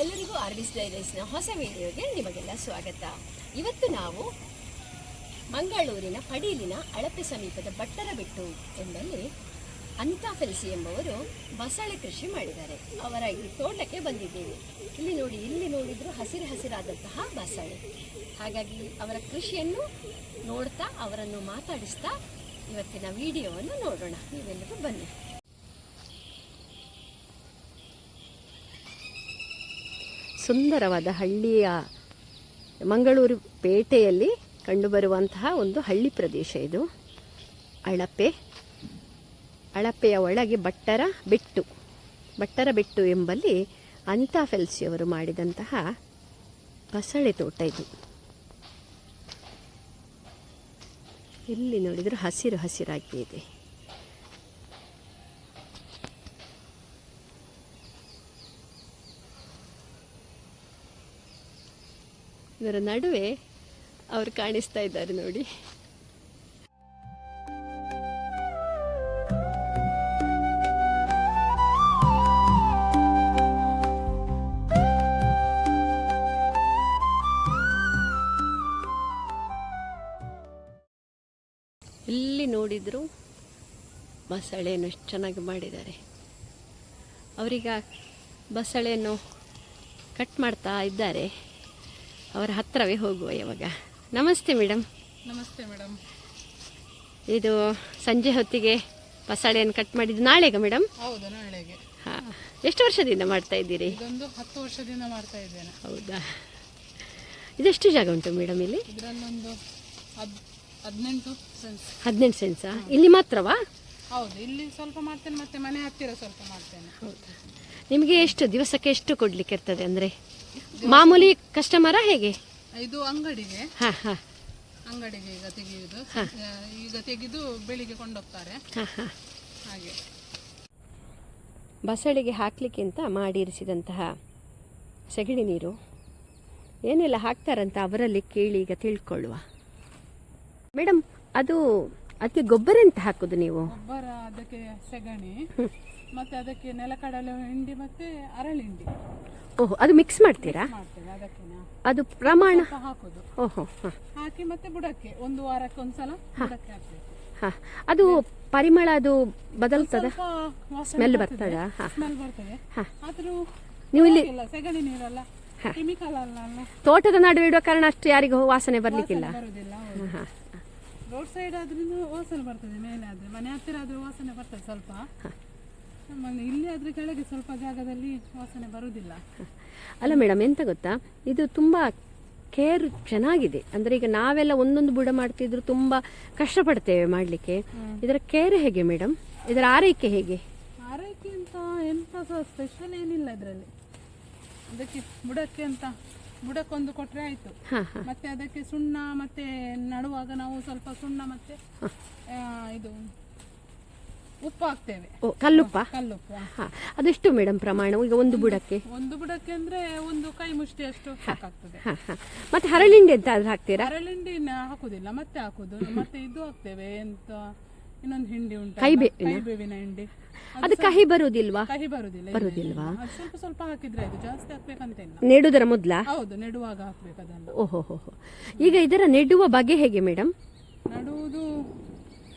ಎಲ್ಲರಿಗೂ ಆರ್ಬಿಸ್ ಡೈರೀಸ್ನ ಹೊಸ ವಿಡಿಯೋಗೆ ನಿಮಗೆಲ್ಲ ಸ್ವಾಗತ. ಇವತ್ತು ನಾವು ಮಂಗಳೂರಿನ ಪಡೀಲಿನ ಅಳಪೆ ಸಮೀಪದ ಬಟ್ಟರಬೆಟ್ಟು ಎಂಬಲ್ಲಿ ಅಂತಾಫೆಲ್ಸಿ ಎಂಬವರು ಬಸಳೆ ಕೃಷಿ ಮಾಡಿದ್ದಾರೆ. ಅವರ ಈ ತೋಟಕ್ಕೆ ಬಂದಿದ್ದೇವೆ. ಇಲ್ಲಿ ನೋಡಿ, ಇಲ್ಲಿ ನೋಡಿದ್ರು ಹಸಿರು ಹಸಿರಾದಂತಹ ಬಸಳೆ ಹಾಗಾಗಿ ಅವರ ಕೃಷಿಯನ್ನು ನೋಡ್ತಾ, ಅವರನ್ನು ಮಾತಾಡಿಸ್ತಾ ಇವತ್ತಿನ ವಿಡಿಯೋವನ್ನು ನೋಡೋಣ. ನೀವೆಲ್ಲರೂ ಬನ್ನಿ. ಸುಂದರವಾದ ಹಳ್ಳಿಯ ಮಂಗಳೂರು ಪೇಟೆಯಲ್ಲಿ ಕಂಡುಬರುವಂತಹ ಒಂದು ಹಳ್ಳಿ ಪ್ರದೇಶ ಇದು. ಅಳಪೆ. ಅಳಪೆಯ ಒಳಗೆ ಬಟ್ಟರ ಬೆಟ್ಟು. ಬಟ್ಟರ ಬೆಟ್ಟು ಎಂಬಲ್ಲಿ ಅನಿತಾ ಫೆಲ್ಸಿಯವರು ಮಾಡಿದಂತಹ ಬಸಳೆ ತೋಟ ಇದು. ಇಲ್ಲಿ ನೋಡಿದರೆ ಹಸಿರು ಹಸಿರಾಗಿ ಇದೆ. ಇದರ ನಡುವೆ ಅವರು ಕಾಣಿಸ್ತಾ ಇದ್ದಾರೆ ನೋಡಿ. ಎಲ್ಲಿ ನೋಡಿದ್ರು ಬಸಳೆಯನ್ನು ಎಷ್ಟು ಚೆನ್ನಾಗಿ ಮಾಡಿದ್ದಾರೆ. ಅವರಿಗ ಬಸಳೆಯನ್ನು ಕಟ್ ಮಾಡ್ತಾ ಇದ್ದಾರೆ. ಅವರ ಹತ್ರವೇ ಹೋಗುವ ಯಾವಾಗ ನಮಸ್ತೆ ಮೇಡಮ್ ನಮಸ್ತೆ ಮೇಡಮ್ ಇದು ಸಂಜೆ ಹೊತ್ತಿಗೆ ಬಸಳೆಯನ್ನು ಕಟ್ ಮಾಡಿದ್ದು ನಾಳೆಗ ಮೇಡಮ್ ಹೌದು ನಾಳೆಗೆ. ಹಾಂ. ಎಷ್ಟು ವರ್ಷದಿಂದ ಮಾಡ್ತಾ ಇದ್ದೀರಿ? ಇದೊಂದು ಹತ್ತು ವರ್ಷದಿಂದ ಮಾಡ್ತಾ ಇದ್ದೇನೆ. ಹೌದಾ? ಇದೆಷ್ಟು ಜಾಗ ಉಂಟು ಮೇಡಮ್ ಇಲ್ಲಿ? ಇದರಲ್ಲೊಂದು ಹದ್ ಹದಿನೆಂಟು ಸೆನ್ಸ್ ಹದಿನೆಂಟು ಸೆನ್ಸಾ ಇಲ್ಲಿ ಮಾತ್ರವಾ? ಹೌದು ಇಲ್ಲಿ ಸ್ವಲ್ಪ ಮಾಡ್ತೇನೆ ಮತ್ತೆ ಮನೆ ಹತ್ತಿರ ಸ್ವಲ್ಪ ಮಾಡ್ತೇನೆ. ಹೌದಾ. ನಿಮಗೆ ಎಷ್ಟು ದಿವಸಕ್ಕೆ ಎಷ್ಟು ಕೊಡ್ಲಿಕ್ಕೆ ಇರ್ತದೆ ಅಂದರೆ? ಮಾಮೂಲಿ ಕಸ್ಟಮರ ಹೇಗೆ? ಇದು ಅಂಗಡಿಗೆ. ಹಾಂ ಹಾಂ. ಅಂಗಡಿಗೆ ಈಗ ತೆಗೆಯುದು. ಈಗ ತೆಗೆದು ಬೆಳಿಗ್ಗೆ ಕೊಂಡೋಗ್ತಾರೆ. ಹಾಗೆ. ಬಸಳೆಗೆ ಹಾಕಲಿಕ್ಕಿಂತ ಮಾಡಿರಿಸಿದಂತಹ ಸೆಗಣಿ ನೀರು? ಏನೆಲ್ಲ ಹಾಕ್ತಾರಂತ ಅವರಲ್ಲಿ ಕೇಳಿ ಈಗ ತಿಳ್ಕೊಳ್ಳುವ. ಮೇಡಮ್ ಅದು ಅದಕ್ಕೆ ಗೊಬ್ಬರ ಎಂತ ಹಾಕುದು ನೀವು? ಗೊಬ್ಬರ ಅದಕ್ಕೆ ಸೆಗಣಿ. ಮತ್ತೆ ಅದಕ್ಕೆ ನೆಲಕಡಲೆ ಹಿಂಡಿ ಮತ್ತೆ ಅರಳಿಂಡಿ. ಓಹೋ ಅದು ಮಿಕ್ಸ್ ಮಾಡ್ತೀರಾ? ಮಾಡ್ತೇವೆ ಅದಕ್ಕೆ ಅದು ಪ್ರಮಾಣ? ಹಾಕೋದು. ಓಹೋ ಹಾಂ. ಹಾಕಿ ಮತ್ತೆ ಬುಡಕ್ಕೆ ಒಂದು ವಾರಕ್ಕೆ ಒಂದ್ಸಲ ಬುಡಕ್ಕೆ ಹಾಕ್ಬೇಕು. ಹಾಂ. ಅದು ಪರಿಮಳ ಅದು ಬದಲ್ತದ? ಸ್ಮೆಲ್ ಬರ್ತದ ಬರ್ತದಾ? ಹಾಂ. ಸ್ಮೆಲ್ ಬರ್ತದೆ. ಹಾ. ಆದರೂ ನೀವು ಇಲ್ಲಿ ಇಲ್ಲ ಸೆಗಣಿ ನೀರಲ್ಲ ಕೆಮಿಕಲ್ ಅಲ್ಲ ತೋಟದ ನಡುವೆ ಇಡುವ ಕಾರಣ ಅಷ್ಟು ಯಾರಿಗೂ ವಾಸನೆ ಬರ್ಲಿಕ್ಕಿಲ್ಲ. ಬರುದಿಲ್ಲ ಹಾಂ ರೋಡ್ ಸೈಡ್ ಆದ್ರಿಂದ ವಾಸನೆ ಬರ್ತದೆ ಮೇಲೆ ಆದ್ರೆ. ಮನೆ ಹತ್ತಿರ ಆದ್ರೆ ವಾಸನೆ ಬರ್ತದೆ ಸ್ವಲ್ಪ. ನಮ್ಮಲ್ಲಿ ಇಲ್ಲಿ ಆದ್ರೆ ಕೆಳಗೆ ಸ್ವಲ್ಪ ಜಾಗದಲ್ಲಿ ವಾಸನೆ ಬರೋದಿಲ್ಲ ಅಲ್ಲ ಮೇಡಮ್ ಎಂತ ಗೊತ್ತಾ? ಇದು ತುಂಬ ಕೇರ್ ಚೆನ್ನಾಗಿದೆ. ಅಂದರೆ ಈಗ ನಾವೆಲ್ಲ ಒಂದೊಂದು ಬುಡ ಮಾಡ್ತಿದ್ರು ತುಂಬ ಕಷ್ಟಪಡ್ತೇವೆ ಮಾಡಲಿಕ್ಕೆ. ಇದರ ಕೇರ್ ಹೇಗೆ ಮೇಡಮ್? ಇದರ ಆರೈಕೆ ಹೇಗೆ? ಆರೈಕೆ ಅಂತ ಎಂತ ಸಹ ಸ್ಪೆಷಲ್ ಏನಿಲ್ಲ ಇದರಲ್ಲಿ. ಅದಕ್ಕೆ ಬುಡಕ್ಕೆ ಅಂತ ಬುಡಕ್ಕೊಂದು ಕೊಟ್ರೆ ಆಯ್ತು. ಮತ್ತೆ ಅದಕ್ಕೆ ಸುಣ್ಣ ಮತ್ತೆ ನಡುವಾಗ ನಾವು ಸ್ವಲ್ಪ ಸುಣ್ಣ ಮತ್ತೆ ಇದು ಉಪ್ಪು ಹಾಕ್ತೇವೆ ಓ ಕಲ್ಲುಪ್ಪ? ಕಲ್ಲುಪ್ಪ. ಹಾಂ ಅದೆಷ್ಟು ಮೇಡಮ್ ಪ್ರಮಾಣ? ಈಗ ಒಂದು ಬುಡಕ್ಕೆ? ಒಂದು ಬುಡಕ್ಕೆ ಅಂದ್ರೆ ಒಂದು ಕೈ ಮುಷ್ಟಿ ಅಷ್ಟು ಮತ್ತೆ ಹಾಂ ಹಾಂ. ಮತ್ತು ಹರಳಿಂಡಿ ಎಂತ ಆದ್ರೆ ಹಾಕ್ತೀರಾ? ಹರಳಿಂಡಿ ಹಾಕುದಿಲ್ಲ ಮತ್ತೆ ಹಾಕುದು. ಮತ್ತೆ ಇದು ಹಾಕ್ತೇವೆ ಎಂತ ಇನ್ನೊಂದು ಹಿಂಡಿ ಉಂಟು ಕೈಬೇವಿನ? ಕೈ ಬೇವಿನ ಹಿಂಡಿ. ಅದು ಕಹಿ ಬರುವುದಿಲ್ವಾ ಕಹಿ? ಇಲ್ಲ. ಅದು ಸ್ವಲ್ಪ ಸ್ವಲ್ಪ ಹಾಕಿದ್ರೆ ಅದು ಜಾಸ್ತಿ ಹಾಕ್ಬೇಕಂತ ಇಲ್ಲ. ನೆಡುದರ ಮೊದಲ? ಹೌದು ನೆಡುವಾಗ ಹಾಕ್ಬೇಕು ಅದನ್ನು ಓಹೋ. ಈಗ ಇದರ ನೆಡುವ ಬಗೆ ಹೇಗೆ ಮೇಡಮ್ ನಡುವುದು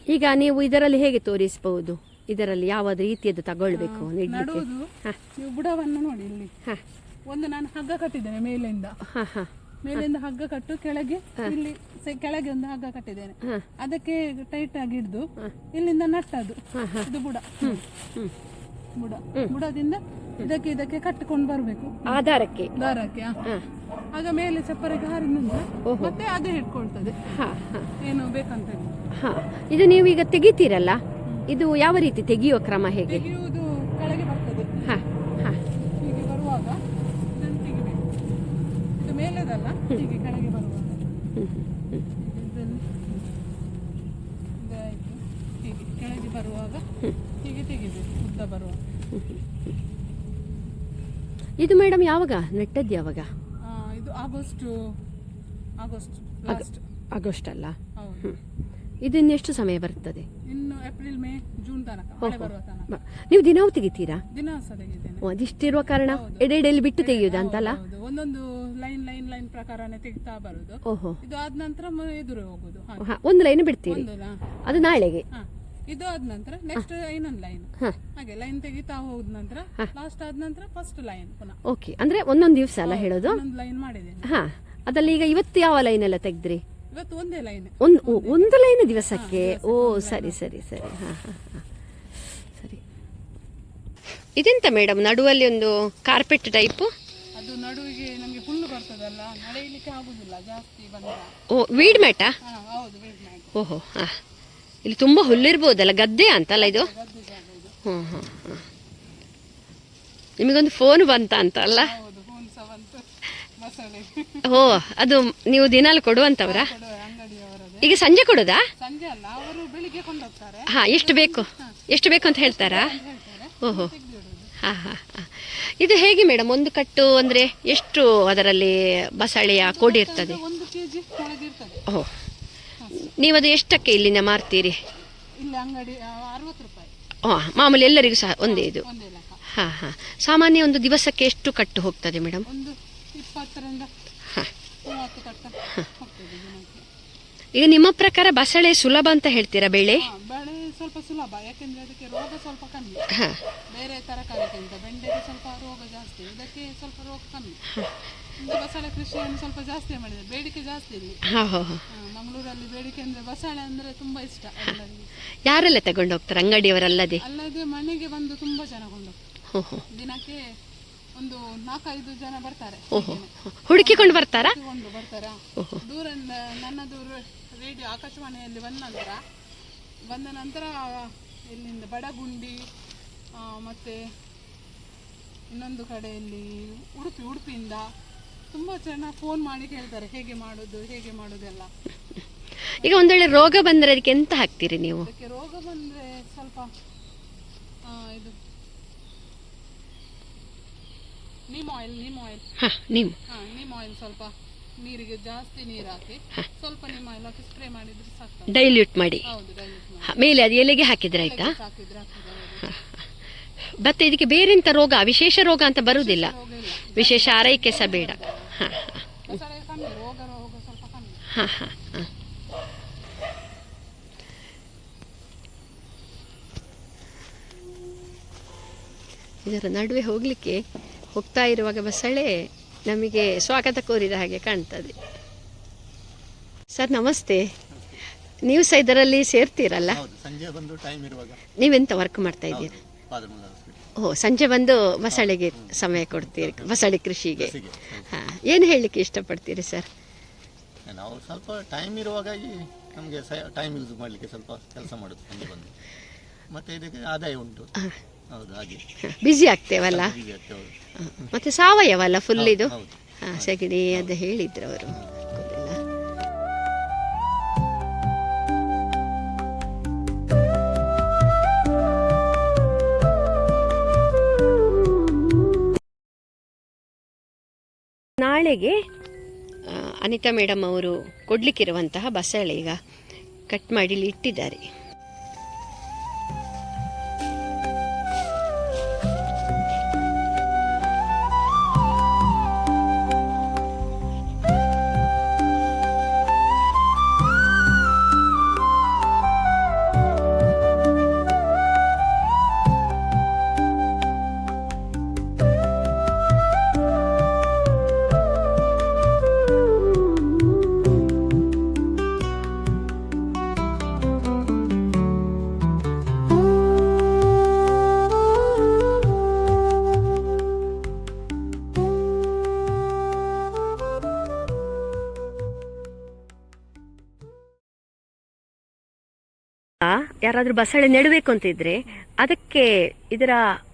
ಈಗ ನೀವು ಇದರಲ್ಲಿ ಹೇಗೆ ತೋರಿಸಬಹುದು? ಇದರಲ್ಲಿ ಯಾವ ರೀತಿಯದ್ದು ತಗೊಳ್ಬೇಕು ನೆಡ್ಲಿಕ್ಕೆ. ಹ, ನೀವು ಬುಡವನ್ನು ನೋಡಿ ಇಲ್ಲಿ. ಹಾಂ. ಒಂದು ನಾನು ಹಗ್ಗ ಕಟ್ಟಿದ್ದೇನೆ ಮೇಲಿಂದ. ಹಾಂ ಹಾಂ. ಮೇಲಿಂದ ಹಗ್ಗ ಕಟ್ಟು ಕೆಳಗೆ ಇಲ್ಲಿ ಸ- ಕೆಳಗೆ ಒಂದು ಹಗ್ಗ ಕಟ್ಟಿದ್ದೇನೆ. ಹಾಂ. ಅದಕ್ಕೆ ಟೈಟ್ ಆಗಿ ಹಿಡಿದು ಇಲ್ಲಿಂದ ನಟ್ಟದು ಇದು ಬುಡ. ಬುಡ. ಬುಡದಿಂದ ಇದಕ್ಕೆ ಇದಕ್ಕೆ ಕಟ್ಟಿಕೊಂಡು ಬರಬೇಕು. ಆಧಾರಕ್ಕೆ. ದಾರಕ್ಕೆ ಆ. ಆಗ ಮೇಲೆ ಚಪ್ಪರಿಗೆ ಹಾರಿನಿಂದ ನಂತರ ಮತ್ತೆ ಅದೇ ಹಿಡ್ಕೊಳ್ತದೆ ಹ, ಹಾಂ. ಏನು ಬೇಕಂತ ಹೇಳಿ. ಹಾಂ ಇದು ನೀವು ಈಗ ತೆಗಿತೀರಲ್ಲ? ಇದು ಯಾವ ರೀತಿ ತೆಗೆಯುವ ಕ್ರಮ ಹೇಗೆ? ತೆಗೆಯುವುದು ಕೆಳಗೆ ಬರ್ತದೆ. ಹಾಂ ಹಾಂ. ಹೀಗೆ ಬರುವಾಗ ಇದನ್ನು ತೆಗಿಬೇಕು. ಇದು ಮೇಲೆದಲ್ಲ ಹೀಗೆ ಕೆಳಗೆ ಬರುವಾಗ. ಇದಾಯ್ತು. ಹೀಗೆ ಕೆಳಗೆ ಬರುವಾಗ ಹೀಗೆ ತೆಗಿಬೇಕು ಉದ್ದ ಬರುವಾಗ. ಇದು ಮೇಡಮ್ ಯಾವಾಗ? ನೆಟ್ಟದ್ದು ಯಾವಾಗ? ಆ, ಇದು ಆಗಸ್ಟ್ ಆಗಸ್ಟ್ ಲಾಸ್ಟ್ ಆಗಸ್ಟ್ ಅಲ್ಲ? ಹೌದು. ಹ್ಮ್. ಇದನ್ನೆಷ್ಟು ಸಮಯ ಬರ್ತದೆ ಇನ್ನು ಏಪ್ರಿಲ್ ಮೇ ಜೂನ್ ತನಕ ಮಳೆ ಬರುವ ತನಕ. ನೀವು ದಿನವೂ ತೆಗಿತೀರಾ? ದಿನ ಸಹ ತೆಗಿತೇನೆ. ಓ, ಅದಿಷ್ಟಿರುವ ಕಾರಣ? ಎಡೆಡೆಯಲ್ಲಿ ಬಿಟ್ಟು ತೆಗೆಯುವುದಾ ಅಂತಲ್ಲ? ಹೌದು ಒಂದೊಂದು ಲೈನ್ ಲೈನ್ ಲೈನ್ ಪ್ರಕಾರನೇ ತೆಗಿತಾ ಬರುದು ಓಹೋ. ಇದು ಆದ ನಂತರ ಎದುರು ಹೋಗುದು ಹಾಗೆ. ಹ, ಒಂದು ಲೈನ್ ಬಿಡ್ತೀರಿ? ಒಂದು ಲ- ಅದು ನಾಳೆಗೆ? ಹಾ ಇದು ಆದ ನಂತರ ನೆಕ್ಸ್ಟ್ ಇನ್ನೊಂದು ಲೈನ್. ಹ. ಹಾಗೆ ಲೈನ್ ತೆಗಿತಾ ಹೋದ ನಂತರ ಲಾಸ್ಟ್ ಆದ ನಂತರ ಫಸ್ಟ್ ಲೈನ್ ಪುನಃ. ಓಕೆ ಅಂದ್ರೆ ಒಂದೊಂದು ದಿವಸ ಅಲ್ಲ ಹೇಳೋದು? ಒಂದೊಂದು ಲೈನ್ ಮಾಡಿದ್ದೇನೆ. ಹಾ ಅದ್ರಲ್ಲಿ ಈಗ ಇವತ್ತು ಯಾವ ಲೈನ್ ಎಲ್ಲ ತೆಗೆದ್ರಿ? ಒಂದೇ ಲೈನ್ ಒಂದು ಒಂದು. ಲೈನ್ ದಿವಸಕ್ಕೆ? ಓ ಸರಿ ಸರಿ ಸರಿ. ಹಾಂ ಹಾಂ ಹಾ. ಸರಿ. ಇದೆಂತ ಮೇಡಮ್ ನಡುವಲ್ಲಿ ಒಂದು ಕಾರ್ಪೆಟ್ ಟೈಪು? ಅದು ನಡುವಿಗೆ ನಮಗೆ ಹುಲ್ಲು ಬರ್ತದಲ್ಲ ನಡೆಯಲಿಕ್ಕೆ ಆಗುದಿಲ್ಲ ಜಾಸ್ತಿ ಬಂದ. ಓ ವೀಡ್ ಮ್ಯಾಟಾ ಹಾ ಹೌದು ಓಹೋ ಹಾಂ. ಇಲ್ಲಿ ತುಂಬ ಹುಲ್ಲಿರ್ಬೋದಲ್ಲ ಗದ್ದೆ ಅಂತಲ್ಲ ಇದು? ಗದ್ದು ಜಾಗ ಇದು. ಹ್ಞೂ ಹ್ಞೂ ಹ್ಞೂ ನಿಮಗೊಂದು ಫೋನ್ ಬಂತ ಅಂತ ಅಲ್ಲ ಹೌದು ಹೂನ್ ಸಹ ಬಂತು ಬಸಳೆ ಓ ಅದು ನೀವು ದಿನಾಲು ಕೊಡುವಂತವ್ರ? ಈಗ ಸಂಜೆ ಕೊಡೋದಾ? ಹಾ ಎಷ್ಟು ಬೇಕು? ಎಷ್ಟು ಬೇಕು ಅಂತ ಹೇಳ್ತಾರಾ? ಓಹೋ. ಹಾ ಹಾ ಇದು ಹೇಗೆ ಮೇಡಮ್ ಒಂದು ಕಟ್ಟು ಅಂದ್ರೆ ಎಷ್ಟು ಅದರಲ್ಲಿ ಬಸಳೆಯ ಕೋಡಿ ಇರ್ತದೆ? ಓಹ್. ನೀವು ಅದು ಎಷ್ಟಕ್ಕೆ ಇಲ್ಲಿಂದ ಮಾರ್ತೀರಿ? ಓ ಮಾಮೂಲಿ ಎಲ್ಲರಿಗೂ ಸಹ ಒಂದೇ ಇದು. ಹಾ ಹಾ. ಸಾಮಾನ್ಯ ಒಂದು ದಿವಸಕ್ಕೆ ಎಷ್ಟು ಕಟ್ಟು ಹೋಗ್ತದೆ ಮೇಡಮ್? ಈಗ ನಿಮ್ಮ ಪ್ರಕಾರ ಬಸಳೆ ಸುಲಭ ಅಂತ ಹೇಳ್ತೀರಾ ಬೆಳೆ? ಬೇಳೆ ಸ್ವಲ್ಪ ಸುಲಭ. ಯಾಕೆಂದ್ರೆ ಅದಕ್ಕೆ ರೋಗ ಸ್ವಲ್ಪ ಕಮ್ಮಿ. ಬೇರೆ ತರಕಾರಿಗಿಂತ ಬೆಂಡೆಗೆ ಸ್ವಲ್ಪ ರೋಗ ಜಾಸ್ತಿ ಇದಕ್ಕೆ ಸ್ವಲ್ಪ ರೋಗ ಕಮ್ಮಿ. ಬಸಳೆ ಕೃಷಿಯನ್ನು ಸ್ವಲ್ಪ ಜಾಸ್ತಿ ಮಾಡಿದೆ ಬೇಡಿಕೆ ಜಾಸ್ತಿ ಇಲ್ಲಿ ಮಂಗಳೂರಲ್ಲಿ ಬೇಡಿಕೆ ಅಂದ್ರೆ ಬಸಳೆ ಅಂದ್ರೆ ತುಂಬಾ ಇಷ್ಟ ಎಲ್ಲರಿಗೆ. ಯಾರೆಲ್ಲ ತಗೊಂಡೋಗ್ತಾರೆ? ಅಂಗಡಿಯವರಲ್ಲದೆ? ಅಲ್ಲದೆ ಮನೆಗೆ ಬಂದು ತುಂಬಾ ಜನ ಕೊಂಡು ಹೋ ಹೋ ದಿನಕ್ಕೆ ಒಂದು ನಾಲ್ಕೈದು ಜನ ಬರ್ತಾರೆ. ಹುಡುಕಿಕೊಂಡು ಬರ್ತಾರಾ? ಒಂದು ಬರ್ತಾರಾ? ದೂರದಿಂದ ನನ್ನದು ರೇಡಿಯೋ ಆಕಾಶವಾಣಿಯಲ್ಲಿ ಬಂದ ನಂತರ ಬಂದ ನಂತರ ಇಲ್ಲಿಂದ ಬಡಗುಂಡಿ ಮತ್ತೆ ಇನ್ನೊಂದು ಕಡೆಯಲ್ಲಿ ಉಡುಪಿ ಉಡುಪಿಯಿಂದ ತುಂಬಾ ಜನ ಫೋನ್ ಮಾಡಿ ಕೇಳ್ತಾರೆ ಹೇಗೆ ಮಾಡೋದು ಹೇಗೆ ಮಾಡೋದೆಲ್ಲ ಈಗ ಒಂದ್ ವೇಳೆ ರೋಗ ಬಂದ್ರೆ ಅದಕ್ಕೆ ಎಂತ ಹಾಕ್ತೀರಿ ನೀವು? ಅದಕ್ಕೆ ರೋಗ ಬಂದ್ರೆ ಸ್ವಲ್ಪ ಆ, ಇದು ನೀಮ್ ಆಯಿಲ್ ನಿಮ್ ಆಯಿಲ್ ಹಾ ನಿಮ್ ಹಾ ನಿಮ್ ಆಯಿಲ್ ಸ್ವಲ್ಪ. ನೀರಿಗೆ ಜಾಸ್ತಿ ನೀರು ಹಾಕಿ ಸ್ವಲ್ಪ ನಿಮ್ ಆಯಿಲ್ ಹಾಕಿ ಸ್ಪ್ರೇ ಮಾಡಿದ್ರೆ ಸಾಕು. ಡೈಲ್ಯೂಟ್ ಮಾಡಿ. ಹೌದು ಮಾಡಿ. ಮೇಲೆ ಅದು ಎಲೆಗೆ ಹಾಕಿದ್ರೆ ಆಯ್ತಾ? ಹಾಕಿದ್ರೆ ಹಾಕಿದ್ರೆ ಹೌದು. ಮತ್ತೆ ಇದಕ್ಕೆ ಬೇರೆಂತ ರೋಗ ವಿಶೇಷ ರೋಗ ಅಂತ ಬರುವುದಿಲ್ಲ. ರೋಗ ಇಲ್ಲ. ವಿಶೇಷ ಆರೈಕೆ ಸಹ ಬೇಡ. ಹಾ ಬಸಳೆ ಕಮ್ಮಿ ರೋಗ ರೋಗ ಸ್ವಲ್ಪ ಕಮ್ಮಿ. ಹಾ ಹಾ ಹಾ. ಇದರ ನಡುವೆ ಹೋಗ್ಲಿಕ್ಕೆ ಹೋಗ್ತಾ ಇರುವಾಗ ಬಸಳೆ ನಮಗೆ ಸ್ವಾಗತ ಕೋರಿದ ಹಾಗೆ ಕಾಣ್ತದೆ. ಸರ್ ನಮಸ್ತೆ. ನೀವು ಸಹ ಇದರಲ್ಲಿ ಸೇರ್ತೀರಲ್ಲ? ಸಂಜೆ ಬಂದು ಟೈಮ್ ಇರುವಾಗ. ನೀವೆಂತ ವರ್ಕ್ ಮಾಡ್ತಾ ಇದ್ದೀರಾ? ಓ ಸಂಜೆ ಬಂದು ಬಸಳೆಗೆ ಸಮಯ ಕೊಡ್ತೀರಿ ಬಸಳೆ ಕೃಷಿಗೆ. ಹಾಂ ಏನು ಹೇಳಲಿಕ್ಕೆ ಇಷ್ಟಪಡ್ತೀರಿ ಸರ್? ನಾವು ಸ್ವಲ್ಪ ಟೈಮ್ ಇರುವಾಗ ನಮಗೆ ಟೈಮ್ ಯೂಸ್ ಮಾಡಲಿಕ್ಕೆ ಸ್ವಲ್ಪ ಕೆಲಸ ಮಾಡೋದು ಸಂಜೆ ಬಂದು. ಮತ್ತೆ ಇದಕ್ಕೆ ಆದಾಯ ಉಂಟು. ಬ್ಯುಸಿ ಆಗ್ತೇವಲ್ಲ? ಮತ್ತೆ ಸಾವಯವ ಅಲ್ಲ ಫುಲ್ ಇದು? ಹಾ ಸಗಣಿ ಅದು ಹೇಳಿದ್ರು ಅವರು. ನಾಳೆಗೆ ಅನಿತಾ ಮೇಡಮ್ ಅವರು ಕೊಡ್ಲಿಕ್ಕಿರುವಂತಹ ಬಸಳೆ ಈಗ ಕಟ್ ಮಾಡಿ ಇಟ್ಟಿದ್ದಾರೆ. ಯಾರಾದ್ರೂ ಬಸಳೆ ನೆಡಬೇಕು ಅಂತ ಇದ್ರೆ ಅದಕ್ಕೆ ಇದರ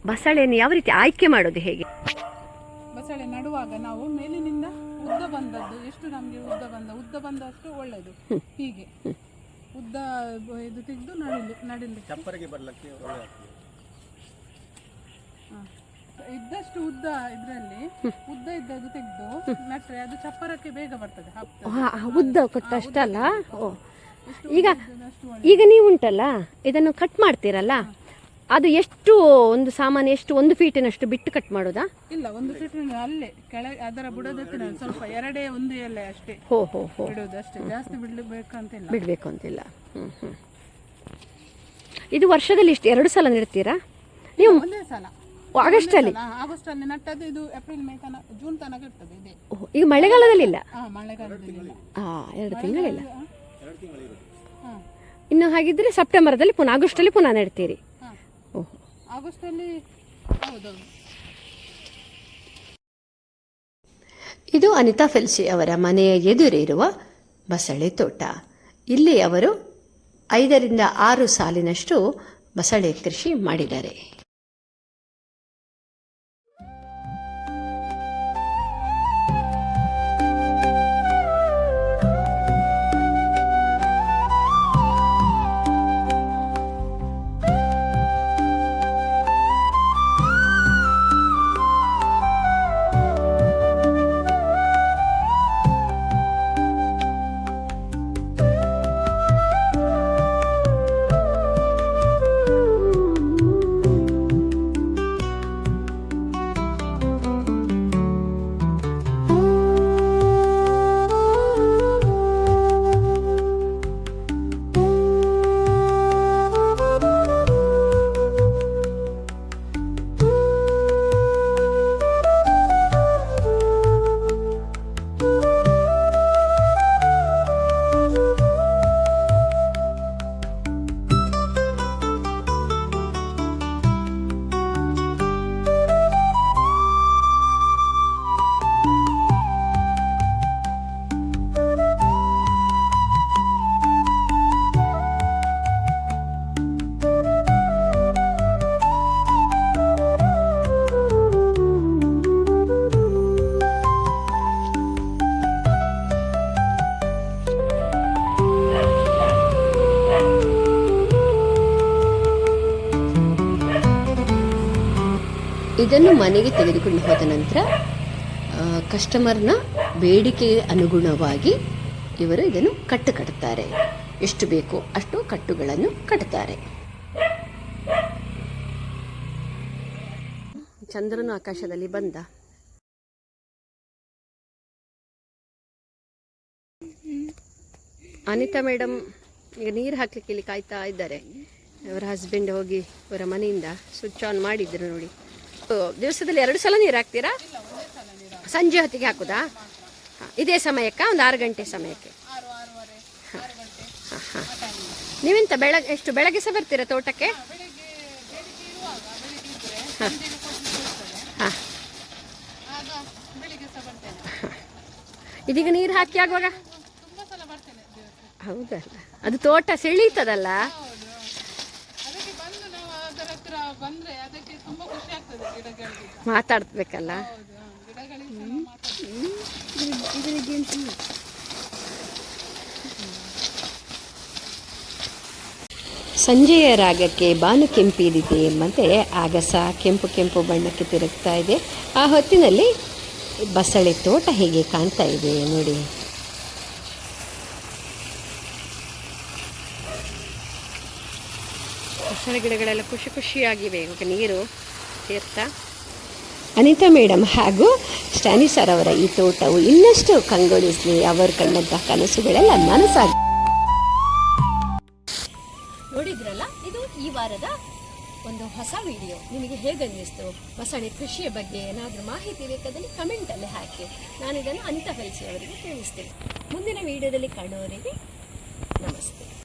ಬಸಳೆಯನ್ನು ಯಾವ ರೀತಿ ಆಯ್ಕೆ ಮಾಡೋದು ಹೇಗೆ? ಬಸಳೆ ನಡುವಾಗ ನಾವು ಮೇಲಿನಿಂದ ಉದ್ದ ಬಂದದ್ದು ಎಷ್ಟು ನಮಗೆ ಉದ್ದ ಬಂದ ಉದ್ದ ಬಂದಷ್ಟು ಒಳ್ಳೆಯದು. ಹೀಗೆ. ಉದ್ದ ಇದು ತೆಗೆದು ನಡಿಲಿ ನಡಿಲಿ ಚಪ್ಪರಿಗೆ ಬರಲಿಕ್ಕೆ ಇದ್ದಷ್ಟು ಉದ್ದ ಇದರಲ್ಲಿ ಉದ್ದ ಇದ್ದದ್ದು ತೆಗೆದು ನಟ್ರೆ ಅದು ಚಪ್ಪರಕ್ಕೆ ಬೇಗ ಬರ್ತದೆ. ಉದ್ದ ಕೊಟ್ಟಷ್ಟಲ್ಲ? ಓ ಈಗ ಈಗ ನೀವು ಉಂಟಲ್ಲ ಇದನ್ನು ಕಟ್ ಮಾಡ್ತೀರಲ್ಲ ಅದು ಎಷ್ಟು ಒಂದು ಸಾಮಾನು ಎಷ್ಟು ಒಂದು ಫೀಟಿನಷ್ಟು ಬಿಟ್ಟು ಕಟ್ ಮಾಡೋದಾ? ಇಲ್ಲ ಒಂದು ಫೀಟ್ ಅಲ್ಲೇ ಕೆಳಗೆ ಅದರ ಬುಡದತ್ತಿನ ಸ್ವಲ್ಪ ಎರಡೇ ಒಂದು ಎಲೆ ಅಷ್ಟೇ ಹೋ ಹೋ ಹೋ. ಬಿಡೋದು ಅಷ್ಟೇ. ಜಾಸ್ತಿ ಬಿಡ್ಬೇಕಂತಿಲ್ಲ. ಬಿಡಬೇಕು ಅಂತಿಲ್ಲ. ಹ್ಞೂ ಹ್ಞೂ ಇದು ವರ್ಷದಲ್ಲಿ ಇಷ್ಟು ಎರಡು ಸಲ ನೆಡ್ತೀರಾ? ನೀವು ಒಂದೇ ಸಲ. ಆಗಸ್ಟಲ್ಲಿ ಆಗಸ್ಟ್ ಅಲ್ಲಿ ನಟ್ಟದ್ದು ಇದು ಏಪ್ರಿಲ್ ಮೇ ತನಕ ಜೂನ್ ತನಕ ಇರ್ತದೆ ಇದೆ. ಈಗ ಮಳೆಗಾಲದಲ್ಲಿ ಇಲ್ಲ. ಹಾಂ ಎರಡು ತಿಂಗಳಿಲ್ಲ. ಇನ್ನು ಹಾಗಿದ್ರೆ ಸೆಪ್ಟೆಂಬರ್ದಲ್ಲಿ ಪುನಃ ಆಗಸ್ಟಲ್ಲಿ ಪುನಃ ನೆಡ್ತೀರಿ. ಓಹ್. ಆಗಸ್ಟ್ ಅಲ್ಲಿ ಹೌದೌದು. ಇದು ಅನಿತಾ ಫೆಲ್ಸಿ ಅವರ ಮನೆಯ ಎದುರಿರುವ ಬಸಳೆ ತೋಟ. ಇಲ್ಲಿ ಅವರು ಐದರಿಂದ ಆರು ಸಾಲಿನಷ್ಟು ಬಸಳೆ ಕೃಷಿ ಮಾಡಿದ್ದಾರೆ. ಇದನ್ನು ಮನೆಗೆ ತೆಗೆದುಕೊಂಡು ಹೋದ ನಂತರ ಕಸ್ಟಮರ್ನ ಬೇಡಿಕೆಗೆ ಅನುಗುಣವಾಗಿ ಇವರು ಇದನ್ನು ಕಟ್ಟು ಕಟ್ತಾರೆ. ಎಷ್ಟು ಬೇಕೋ ಅಷ್ಟು ಕಟ್ಟುಗಳನ್ನು ಕಟ್ತಾರೆ. ಚಂದ್ರನು ಆಕಾಶದಲ್ಲಿ ಬಂದ. ಅನಿತಾ ಮೇಡಮ್ ಈಗ ನೀರು ಹಾಕ್ಲಿಕ್ಕೆ ಇಲ್ಲಿ ಕಾಯ್ತಾ ಇದ್ದಾರೆ. ಅವರ ಹಸ್ಬೆಂಡ್ ಹೋಗಿ ಅವರ ಮನೆಯಿಂದ ಸ್ವಿಚ್ ಆನ್ ಮಾಡಿದ್ರು ನೋಡಿ. ಓ, ದಿವಸದಲ್ಲಿ ಎರಡು ಸಲ ನೀರು ಹಾಕ್ತೀರಾ? ಸಂಜೆ ಹೊತ್ತಿಗೆ ಹಾಕುದಾ? ಇದೇ ಸಮಯಕ್ಕೆ ಒಂದು ಆರು ಗಂಟೆ ಸಮಯಕ್ಕೆ. ಹಾಂ ಹಾಂ ನೀವೆಂತ ಬೆಳಗ್ಗೆ ಎಷ್ಟು ಬೆಳಗ್ಗೆ ಸಹ ಬರ್ತೀರಾ ತೋಟಕ್ಕೆ? ಹಾಂ ಹಾಂ. ಇದೀಗ ನೀರು ಹಾಕಿ ಆಗುವಾಗ? ಹೌದಲ್ಲ. ಅದು ತೋಟ ಸೆಳೀತದಲ್ಲ ಹೌದು ಅದಕ್ಕೆ ಬಂದು ನಾವು ಅದರ ಹತ್ರ ಬಂದ್ರೆ ಅದಕ್ಕೆ ತುಂಬಾ ಖುಷಿ ಆಗ್ತದೆ ಗಿಡಗಳಿಗೆ ಮಾತಾಡ್ಬೇಕಲ್ಲ. ಸಂಜೆಯ ರಾಗಕ್ಕೆ ಬಾನು ಕೆಂಪಿದಿದೆ ಎಂಬಂತೆ ಆಗಸ ಕೆಂಪು ಕೆಂಪು ಬಣ್ಣಕ್ಕೆ ತಿರುಗ್ತಾ ಇದೆ. ಆ ಹೊತ್ತಿನಲ್ಲಿ ಬಸಳೆ ತೋಟ ಹೇಗೆ ಕಾಣ್ತಾ ಇದೆ ನೋಡಿ. ಬಸಳೆ ಗಿಡಗಳೆಲ್ಲ ಖುಷಿ ಖುಷಿಯಾಗಿವೆ. ನೀರು ಸೇರ್ತಾ ಅನಿತಾ ಮೇಡಮ್ ಹಾಗೂ ಸ್ಟ್ಯಾನಿ ಸರ್ ಅವರ ಈ ತೋಟವು ಇನ್ನಷ್ಟು ಕಂಗೊಳಿಸಲಿ ಅವರು ಕಂಡಂತಹ ಕನಸುಗಳೆಲ್ಲ ನನಸಾಗಿ. ನೋಡಿದ್ರಲ್ಲ ಇದು ಈ ವಾರದ ಒಂದು ಹೊಸ ವಿಡಿಯೋ. ನಿಮಗೆ ಹೇಗೆ ಅನ್ನಿಸ್ತು? ಬಸಳೆ ಕೃಷಿಯ ಬಗ್ಗೆ ಏನಾದರೂ ಮಾಹಿತಿ ಬೇಕಾದಲ್ಲಿ ಕಮೆಂಟಲ್ಲಿ ಹಾಕಿ. ನಾನು ಇದನ್ನು ಅನಿತಾ ಫೆಲ್ಸಿ ಅವರಿಗೆ ತಿಳಿಸ್ತೇನೆ. ಮುಂದಿನ ವಿಡಿಯೋದಲ್ಲಿ ಕಾಣುವವರಿಗೆ ನಮಸ್ತೆ.